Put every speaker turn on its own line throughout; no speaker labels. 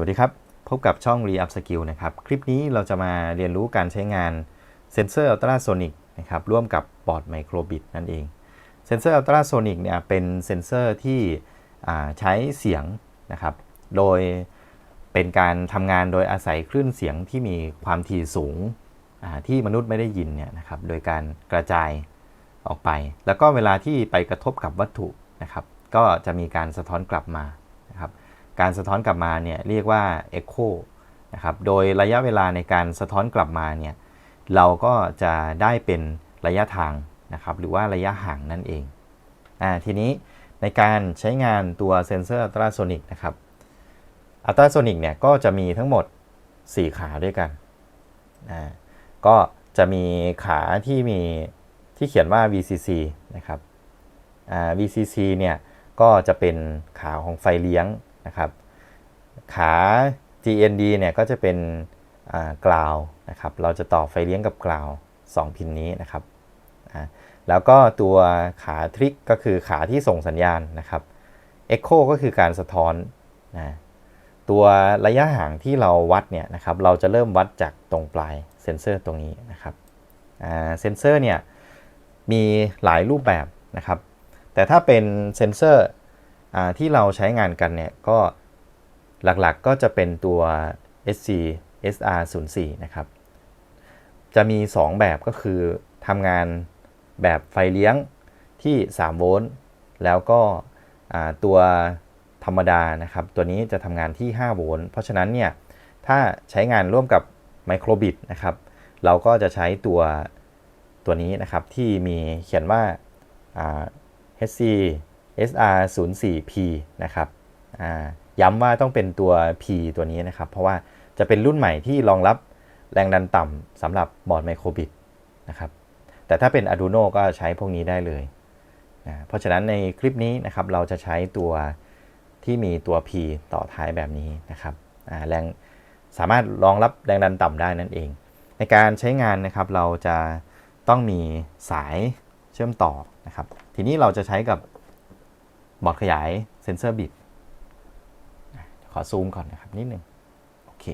วัสดีครับ พบกับช่อง Re-up Skill นะครับ คลิปนี้เราจะมาเรียนรู้การใช้งานเซนเซอร์อัลตราโซนิกนะครับร่วมกับบอร์ดไมโครบิตนั่นเอง เซนเซอร์อัลตราโซนิกเนี่ยเป็นเซนเซอร์ที่ใช้เสียงนะครับ โดยเป็นการทำงานโดยอาศัยคลื่นเสียงที่มีความถี่สูงที่มนุษย์ไม่ได้ยินเนี่ยนะครับ โดยการกระจายออกไป แล้วก็เวลาที่ไปกระทบกับวัตถุนะครับ ก็จะมีการสะท้อนกลับมา การสะท้อนกลับมาเนี่ยเรียกว่า Echo นะครับ โดยระยะเวลาในการสะท้อนกลับมาเนี่ยเราก็จะได้เป็นระยะทางนะครับหรือว่าระยะห่างนั่นเองอ่าทีนี้ในการใช้งานตัวเซนเซอร์อัลตราโซนิกนะครับอัลตราโซนิกเนี่ยก็จะมีทั้งหมด 4 ขาด้วยกันอ่าก็จะมีขาที่มีที่เขียนว่า VCC นะครับอ่า VCC เนี่ยก็จะเป็นขาของไฟเลี้ยง นะครับขา GND เนี่ยก็จะเป็นกราวนะครับเราจะต่อไฟเลี้ยงกับกราว 2 พินนี้นะครับแล้วก็ตัวขาทริกก็คือขาที่ส่งสัญญาณนะครับ Echo ก็คือการสะท้อนนะตัวระยะห่างที่เราวัดเนี่ยนะครับเราจะเริ่มวัดจากตรงปลายเซ็นเซอร์ตรงนี้นะครับเซ็นเซอร์เนี่ยมีหลายรูปแบบนะครับ แต่ถ้าเป็นเซ็นเซอร์ ที่เราใช้งานกันเนี่ยก็หลักๆก็จะเป็นตัว SC SR04 นะครับ จะมี 2 แบบก็คือทำงานแบบไฟเลี้ยงที่ 3 โวลต์แล้วก็ตัวธรรมดานะครับ ตัวนี้จะทำงานที่ 5 โวลต์เพราะฉะนั้นเนี่ยถ้าใช้งานร่วมกับไมโครบิตนะครับ เราก็จะใช้ตัวตัวนี้นะครับที่มีเขียนว่าอ่า HC SR04P นะครับย้ำว่าต้องเป็นตัว P ตัวนี้นะครับ เพราะว่าจะเป็นรุ่นใหม่ที่รองรับแรงดันต่ำสำหรับบอร์ดไมโครบิตนะครับแต่ถ้าเป็น Arduino ก็ใช้พวกนี้ได้เลยนะเพราะฉะนั้นในคลิปนี้นะครับเราจะใช้ตัวที่มีตัว P ต่อท้ายแบบนี้นะครับแรงสามารถรองรับแรงดันต่ำได้นั่นเอง ในการใช้งานนะครับเราจะต้องมีสายเชื่อมต่อนะครับ ทีนี้เราจะใช้กับ บอร์ดขยายเซนเซอร์บิตขอซูมก่อนนะครับนิดนึงโอเค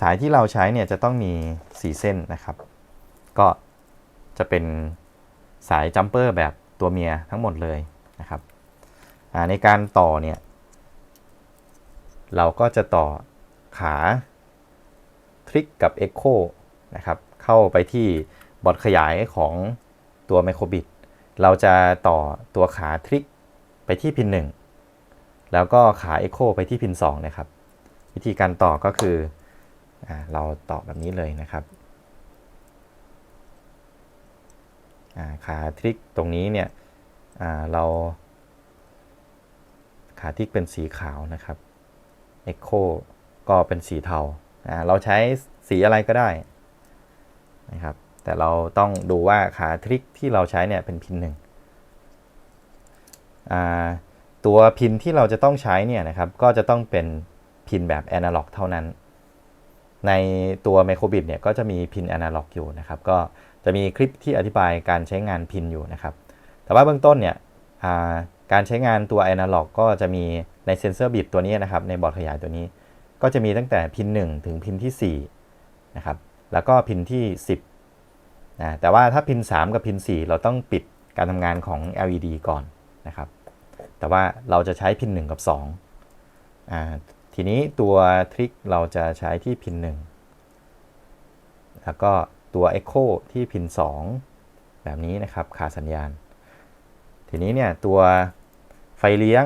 สายที่เราใช้เนี่ยจะต้องมี 4 เส้นนะครับ ก็จะเป็นสายจัมเปอร์แบบตัวเมียทั้งหมดเลยนะครับในการต่อเนี่ยเราก็จะต่อขาทริกกับ Echo นะครับเข้าไปที่บอร์ดขยายของตัวไมโครบิตเราจะต่อตัวขาทริก ไปที่พิน 1 แล้วก็ขา Echo ไปที่พิน 2 นะครับ วิธีการต่อก็คืออเราต่อแบบนี้เลยนะครับขาทริกตรงนี้เนี่ยเรา ขาทริกเป็นสีขาวนะครับ Echo ก็เป็นสีเทาเราใช้สีอะไรก็ได้นะครับแต่เราต้องดูว่าขาทริกที่เราใช้เนี่ยเป็นพินหนึ่ง ตัวพินที่เราจะต้องใช้เนี่ยนะครับก็จะต้องเป็นพินแบบแอนะล็อกเท่านั้น ในตัวไมโครบิตเนี่ยก็จะมีพินแอนะล็อกอยู่นะครับก็จะมีคลิปที่อธิบายการใช้งานพินอยู่นะครับ แต่ว่าเบื้องต้นเนี่ยการใช้งานตัวแอนะล็อกก็จะมีในเซนเซอร์บิตตัวนี้นะครับในบอร์ดขยายตัวนี้ ก็จะมีตั้งแต่พิน 1 ถึงพินที่4นะครับแล้วก็พินที่ 10นะแต่ว่าถ้าพิน 3 กับพิน 4 เราต้องปิดการทำงานของ LED ก่อนนะครับ แต่ว่าเราจะใช้พิน 1 กับ2อ่าทีนี้ตัวทริกเราจะใช้ที่พิน 1 แล้วก็ตัว Echo ที่พิน 2 แบบนี้นะครับขาดสัญญาณ ทีนี้เนี่ยตัวไฟเลี้ยง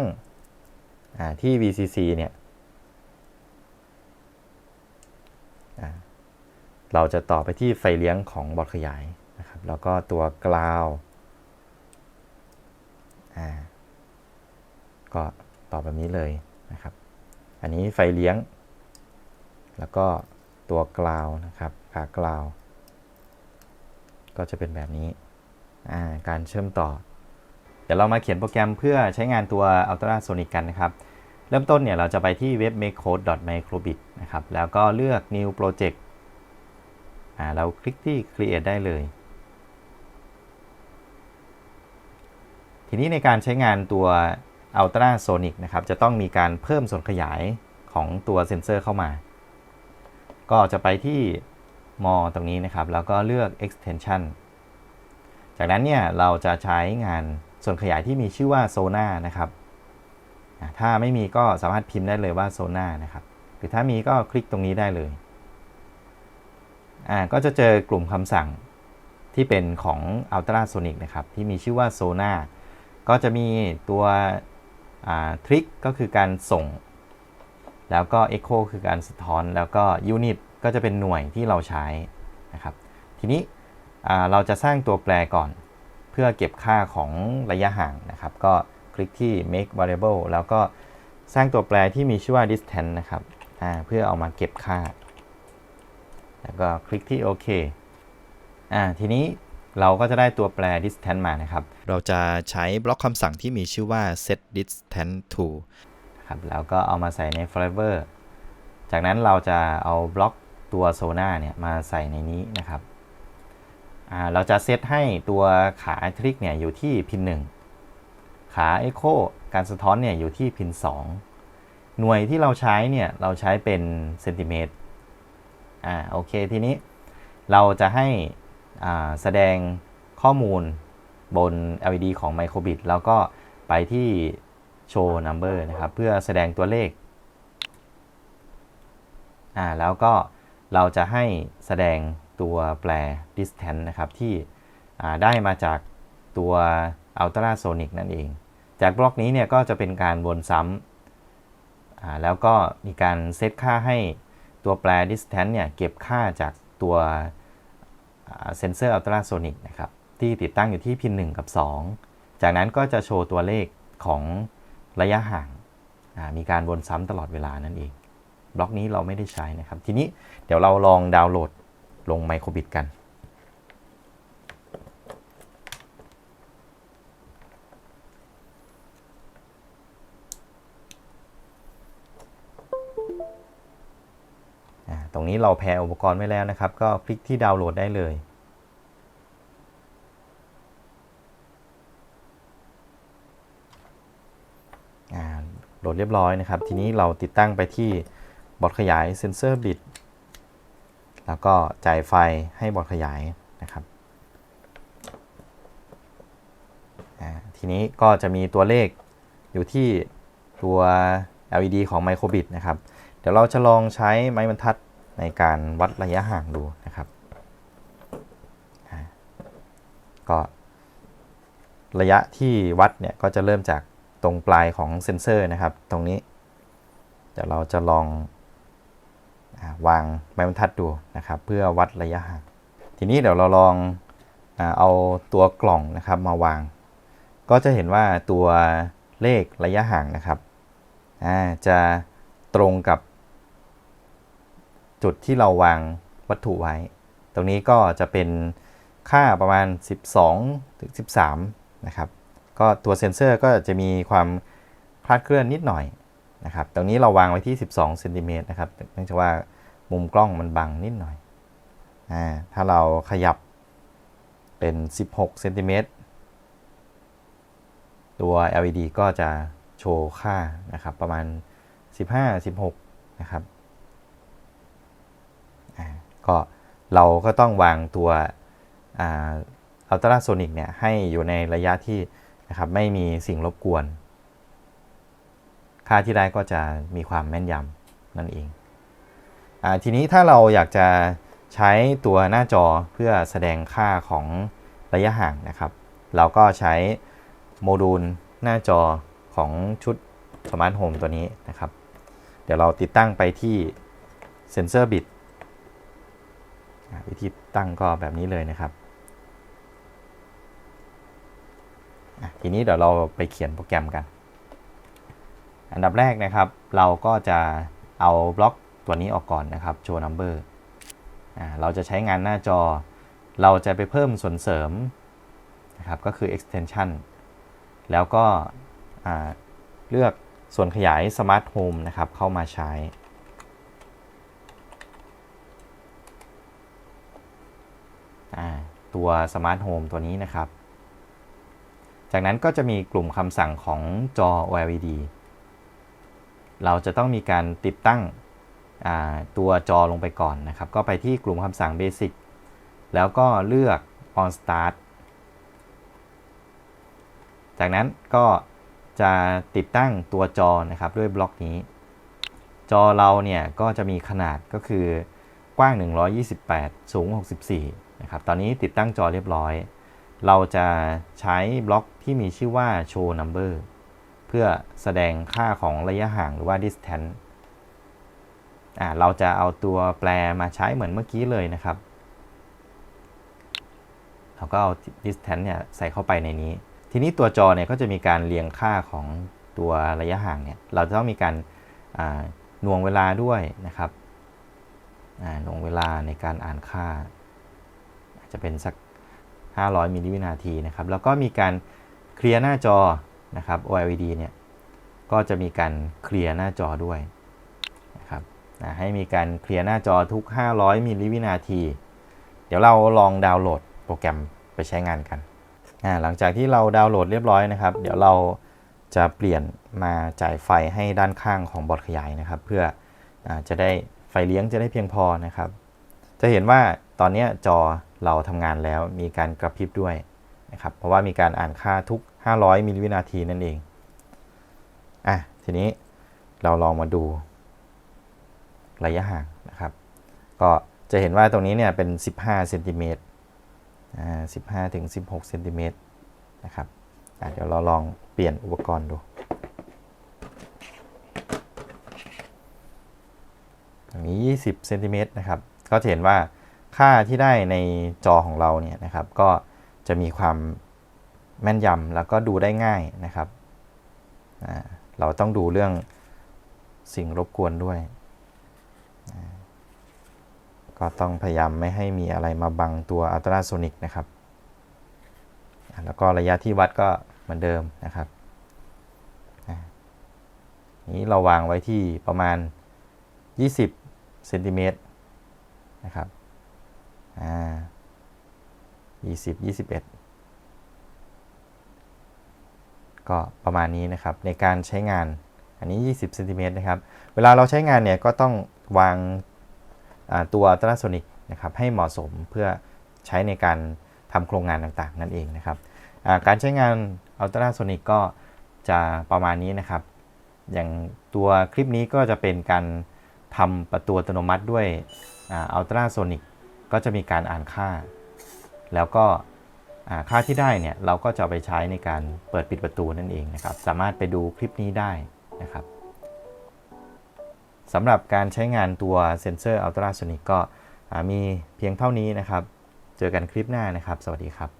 ที่ VCC เนี่ยเราจะต่อไปที่ไฟเลี้ยงของบอร์ดขยายนะครับ แล้วก็ตัวกราว ก็ต่อแบบนี้เลยนะครับ อันนี้ไฟเลี้ยง แล้วก็ตัวกราวนะครับขากราว ก็จะเป็นแบบนี้การเชื่อมต่อ เดี๋ยวเรามาเขียนโปรแกรมเพื่อใช้งานตัว Ultrasonic กันนะครับเริ่มต้นเนี่ยเราจะไปที่เว็บ makecode.microbit นะครับ แล้วก็เลือก new project อ่าเราคลิกที่ create ได้เลย ทีนี้ในการใช้งานตัว Ultrasonic นะครับจะต้องมีการเพิ่มส่วนขยายของตัวเซ็นเซอร์เข้ามา ก็จะไปที่มอตรงนี้นะครับ แล้วก็เลือก extension จากนั้นเนี่ยเราจะใช้งานส่วนขยายที่มีชื่อว่า Sona นะครับ ถ้าไม่มีก็สามารถพิมพ์ได้เลยว่า Sona นะครับ หรือถ้ามีก็คลิกตรงนี้ได้เลยอ่าก็จะเจอกลุ่มคำสั่งที่เป็นของ Ultrasonic นะครับ ที่มีชื่อว่า Sona ก็จะมีตัว ทริกก็คือการส่ง แล้วก็ Echo คือการสะท้อน แล้วก็ Unit ก็จะเป็นหน่วยที่เราใช้นะครับ ทีนี้เราจะสร้างตัวแปรก่อน เพื่อเก็บค่าของระยะห่างนะครับ ก็คลิกที่ make variable แล้วก็สร้างตัวแปรที่มีชื่อว่า distance นะครับเพื่อเอามาเก็บค่า แล้วก็คลิกที่โอเคอ่าทีนี้ เราก็จะได้ตัวแปร distance มานะครับ เราจะใช้บล็อกคำสั่งที่มีชื่อว่า set distance to นะครับแล้วก็เอามาใส่ใน flavor จากนั้นเราจะเอาบล็อกตัวโซน่าเนี่ยมาใส่ในนี้นะครับอ่าเราจะเซตให้ตัวขาทริกเนี่ยอยู่ที่พิน1ขา Echo การสะท้อนเนี่ยอยู่ที่พิน2หน่วยที่เราใช้เนี่ยเราใช้เป็นเซนติเมตรอ่าโอเคทีนี้เราจะให้อ่า แสดงข้อมูลบน LED ของ Microbit แล้วก็ไปที่ Show Number นะครับ เพื่อแสดงตัวเลขอ่าแล้วก็เราจะให้แสดงตัวแปร distance นะครับ ที่ได้มาจากตัว ultrasonic นั่นเอง จากบล็อกนี้เนี่ยก็จะเป็นการวนซ้ำแล้วก็มีการเซตค่าให้ตัวแปร distance เนี่ยเก็บค่าจากตัว เซนเซอร์อัลตราโซนิกนะครับที่ติดตั้งอยู่ที่พิน1กับ 2 จากนั้นก็จะโชว์ตัวเลขของระยะห่าง มีการวนซ้ำตลอดเวลานั่นเอง บล็อกนี้เราไม่ได้ใช้นะครับ ทีนี้เดี๋ยวเราลองดาวน์โหลดลงไมโครบิตกัน นี้เราแพรอุปกรณ์ไว้แล้วนะครับ ก็คลิกที่ดาวน์โหลดได้เลย โหลดเรียบร้อยนะครับ ทีนี้เราติดตั้งไปที่บอร์ดขยายเซนเซอร์บิตแล้วก็จ่ายไฟให้บอร์ดขยายนะครับทีนี้ก็จะมีตัวเลขอยู่ที่ตัว LED ของ Microbit นะครับ เดี๋ยวเราจะลองใช้ไม้บรรทัด ในการวัดระยะห่างดูนะครับ ก็ระยะที่วัดเนี่ยก็จะเริ่มจากตรงปลายของเซ็นเซอร์นะครับ ตรงนี้ เดี๋ยวเราจะลองวางไม้บรรทัดดูนะครับ เพื่อวัดระยะห่าง ทีนี้เดี๋ยวเราลองเอาตัวกล่องนะครับมาวาง ก็จะเห็นว่าตัวเลขระยะห่างนะครับจะตรงกับ จุดที่เราวางวัตถุไว้ ตรงนี้ก็จะเป็นค่าประมาณ 12ถึง13 นะครับ ก็ตัวเซ็นเซอร์ก็จะมีความคลาดเคลื่อนนิดหน่อยนะครับ ตรงนี้เราวางไว้ที่ 12เซนติเมตรนะครับ เนื่องจากว่ามุมกล้องมันบังนิดหน่อยอ่าถ้าเราขยับเป็น 16เซนติเมตรตัว LED ก็จะโชว์ค่านะครับประมาณ 15 16 นะครับ ก็เราก็ต้องวางตัวอัลตราโซนิกเนี่ยให้อยู่ในระยะที่นะครับไม่มีสิ่งรบกวน ค่าที่ได้ก็จะมีความแม่นยำนั่นเองอทีนี้ถ้าเราอยากจะใช้ตัวหน้าจอเพื่อแสดงค่าของระยะห่างนะครับ เราก็ใช้โมดูลหน้าจอของชุดสมาร์ทโฮมตัวนี้นะครับ เดี๋ยวเราติดตั้งไปที่เซนเซอร์บิต วิธีตั้งก็แบบนี้เลยนะครับ ทีนี้เดี๋ยวเราไปเขียนโปรแกรมกัน อันดับแรกนะครับ เราก็จะเอาบล็อกตัวนี้ออกก่อนนะครับ show number เราจะใช้งานหน้าจอ เราจะไปเพิ่มส่วนเสริมนะครับ ก็คือ extension แล้วก็เลือกส่วนขยาย smart home นะครับ เข้ามาใช้ ตัว smart home ตัวนี้นะครับ จากนั้นก็จะมีกลุ่มคำสั่งของจอ OLED เราจะต้องมีการติดตั้งตัวจอลงไปก่อนนะครับ ก็ไปที่กลุ่มคำสั่ง Basic แล้วก็เลือก On Start จากนั้นก็จะติดตั้งตัวจอนะครับด้วยบล็อกนี้ จอเราเนี่ยก็จะมีขนาดก็คือกว้าง 128 สูง 64 นะครับตอนนี้ติดตั้งจอเรียบร้อย เราจะใช้บล็อกที่มีชื่อว่า show number เพื่อแสดงค่าของระยะห่างหรือว่า distance อ่าเราจะเอาตัวแปรมาใช้เหมือนเมื่อกี้เลยนะครับ เราก็เอา distance เนี่ยใส่เข้าไปในนี้ ทีนี้ตัวจอเนี่ยก็จะมีการเรียงค่าของตัวระยะห่างเนี่ย เราจะต้องมีการหน่วงเวลาด้วยนะครับอ่าหน่วงเวลาในการอ่านค่า จะเป็นสัก 500 มิลลิวินาทีนะครับ แล้วก็มีการเคลียร์หน้าจอนะครับ OLED เนี่ยก็จะมีการเคลียร์หน้าจอด้วยนะครับนะให้มีการเคลียร์หน้าจอทุก 500 มิลลิวินาที เดี๋ยวเราลองดาวน์โหลดโปรแกรมไปใช้งานกันหลังจากที่เราดาวน์โหลดเรียบร้อยนะครับ เดี๋ยวเราจะเปลี่ยนมาจ่ายไฟให้ด้านข้างของบอร์ดขยายนะครับ เพื่ออจะได้ไฟเลี้ยงจะได้เพียงพอนะครับ จะเห็นว่า ตอนนี้จอเราทำงานแล้วมีการกระพริบด้วยนะครับ เพราะว่ามีการอ่านค่าทุก 500 มิลลิวินาทีนั่นเอง อะ ทีนี้เราลองมาดูระยะห่างนะครับ ก็จะเห็นว่าตรงนี้เนี่ยเป็น 15เซนติเมตรอ่า15ถึง16เซนติเมตรนะครับเดี๋ยวเราลองเปลี่ยนอุปกรณ์ดู ตรงนี้ 20เซนติเมตรนะครับ ก็จะเห็นว่า ค่าที่ได้ในจอของเราเนี่ยนะครับ ก็จะมีความแม่นยำแล้วก็ดูได้ง่ายนะครับ เราต้องดูเรื่องสิ่งรบกวนด้วย ก็ต้องพยายามไม่ให้มีอะไรมาบังตัวอัลตราโซนิกนะครับ แล้วก็ระยะที่วัดก็เหมือนเดิมนะครับ นี้เราวางไว้ที่ประมาณ 20เซนติเมตรนะครับ อ่า20 21ก็ประมาณนี้นะครับในการใช้งานอันนี้ 20เซนติเมตรนะครับ เวลาเราใช้งานเนี่ยก็ต้องวางาตัวอัลตราโซนิกนะครับให้เหมาะสมเพื่อใช้ในการทำโครงงานต่างๆ นั่นเองนะครับาการใช้งานอัลตราโซนิกก็จะประมาณนี้นะครับ อย่างตัวคลิปนี้ก็จะเป็นการทำประตูอัตโนมัติด้วยอัลตราโซนิก ก็จะมีการอ่านค่า แล้วก็ค่าที่ได้เนี่ยเราก็จะไปใช้ในการเปิดปิดประตูนั่นเองนะครับ สามารถไปดูคลิปนี้ได้นะครับสำหรับการใช้งานตัวเซนเซอร์อัลตราโซนิกก็มีเพียงเท่านี้นะครับ เจอกันคลิปหน้านะครับ สวัสดีครับ